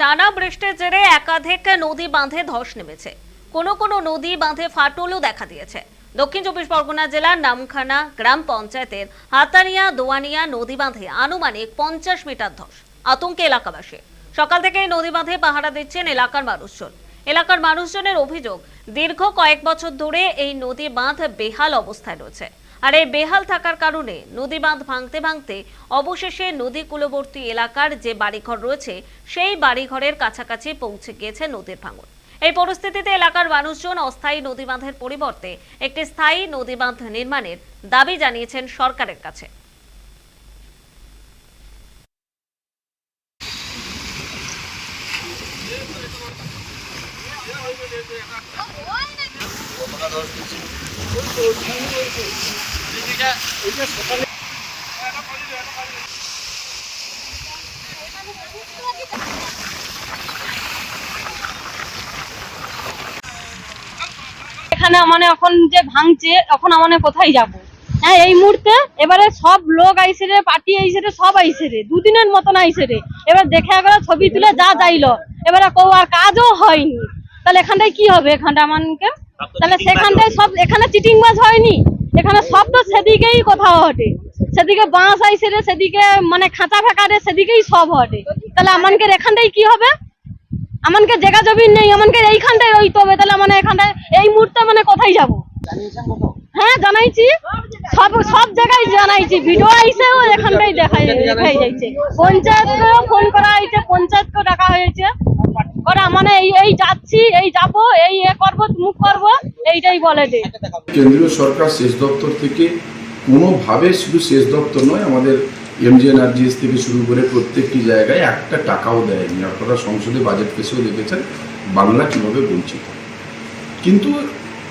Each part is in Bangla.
টানা বৃষ্টির জেরে একাধিক নদী বাঁধে ধস নেমেছে। কোনো কোনো নদী বাঁধে ফাটলও দেখা দিয়েছে। দক্ষিণ চব্বিশ পরগনা জেলার নামখানা গ্রাম পঞ্চায়েতের হাতানিয়া দোয়ানিয়া নদী বাঁধে আনুমানিক পঞ্চাশ মিটার ধস। আতঙ্কে এলাকাবাসী। সকাল থেকে নদী বাঁধে পাহারা দিচ্ছেন এলাকার মানুষজন। এলাকার মানুষজনের অভিযোগ, দীর্ঘ কয়েক বছর ধরে এই নদী বাঁধ বেহাল অবস্থায় রয়েছে। আর এই বেহাল থাকার কারণে নদী বাঁধ ভাঙতে ভাঙতে অবশেষে নদী কূলবর্তী এলাকার যে বাড়িঘর রয়েছে, সেই বাড়িঘরের কাছাকাছি পৌঁছে গিয়েছে নদীর ভাঙন। এই পরিস্থিতিতে এলাকার মানুষজন অস্থায়ী নদী বাঁধের পরিবর্তে একটি স্থায়ী নদী বাঁধ নির্মাণের দাবি জানিয়েছেন সরকারের কাছে। এখানে মানে এখন যে ভাঙছে, এখন মানে কোথায় যাব? হ্যাঁ এই মুহূর্তে এবারে সব লোক আইসে রে, পার্টি আইসে রে, সব আইসে রে, দুদিনের মতন আইসে রে। এবার দেখে একবার ছবি তুলে যা যাইলো। এবারে কেউ আর কাজও হয়নি। তাহলে এখানটায় কি হবে? এখানটা আমাকে তাহলে সেখানটায় সব এখানে চিটিং বাজ হয়নি? এখানে সব তো সেদিকেই কোথাও হটে সেদিকে বাঁশ আইসে রে, সেদিকে মানে খাঁচা ফাঁকা রে, সেদিকেই সব হটে তাহলে আমানকে এখানটায় কি হবে? আমানকে জায়গা জমি নেই আমানকে এইখানটায় রইতে হবে। তাহলে মানে এখানটায় এই মুহূর্তে মানে কোথায় যাব? হ্যাঁ জানাইছি। সব সব জায়গায় জানাইছি। ভিডিও আইসেও এখানটাই দেখাই দেখাই যাইছে। পঞ্চায়েতকেও ফোন করা হয়েছে, পঞ্চায়েতকেও ডাকা হয়েছে। ওরা মানে এই এই যাচ্ছি, এই যাব, এই এ করব, মুখ করব, এইটাই বলে যে কেন্দ্রীয় সরকার সেচ দপ্তর থেকে কোনোভাবে শুধু সেচ দপ্তর নয়, আমাদের এমজিএনআরজিএস থেকে শুরু করে প্রত্যেকটি জায়গায় একটা টাকাও দেয়নি। আপনারা সংসদে বাজেট পেশেও দেখেছেন, বাংলা কীভাবে বঞ্চিত। কিন্তু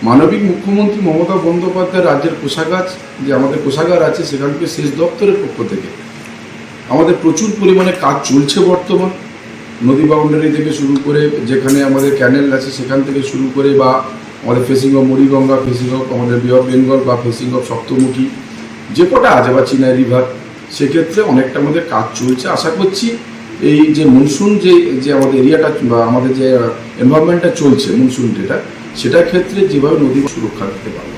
মানবিক মুখ্যমন্ত্রী মমতা বন্দ্যোপাধ্যায় রাজ্যের কোষাগার যে আমাদের কোষাগার আছে সেখান সেচ দপ্তরের পক্ষ থেকে। আমাদের প্রচুর পরিমাণে কাজ চলছে বর্তমান। নদী বাউন্ডারি থেকে শুরু করে যেখানে আমাদের ক্যানেল আছে, সেখান থেকে শুরু করে বা আমাদের facing of Muriganga facing of আমাদের বে অফ বেঙ্গল বা ফেসিং অফ সপ্তমুখী, যে কটা আছে বা চিনাই রিভার সেক্ষেত্রে অনেকটা আমাদের কাজ চলছে। আশা করছি এই যে মনসুন যে যে আমাদের এরিয়াটা বা আমাদের যে এনভায়রনমেন্টটা চলছে মনসুন যেটা সেটার ক্ষেত্রে যেভাবে নদী সুরক্ষা দিতে পারব।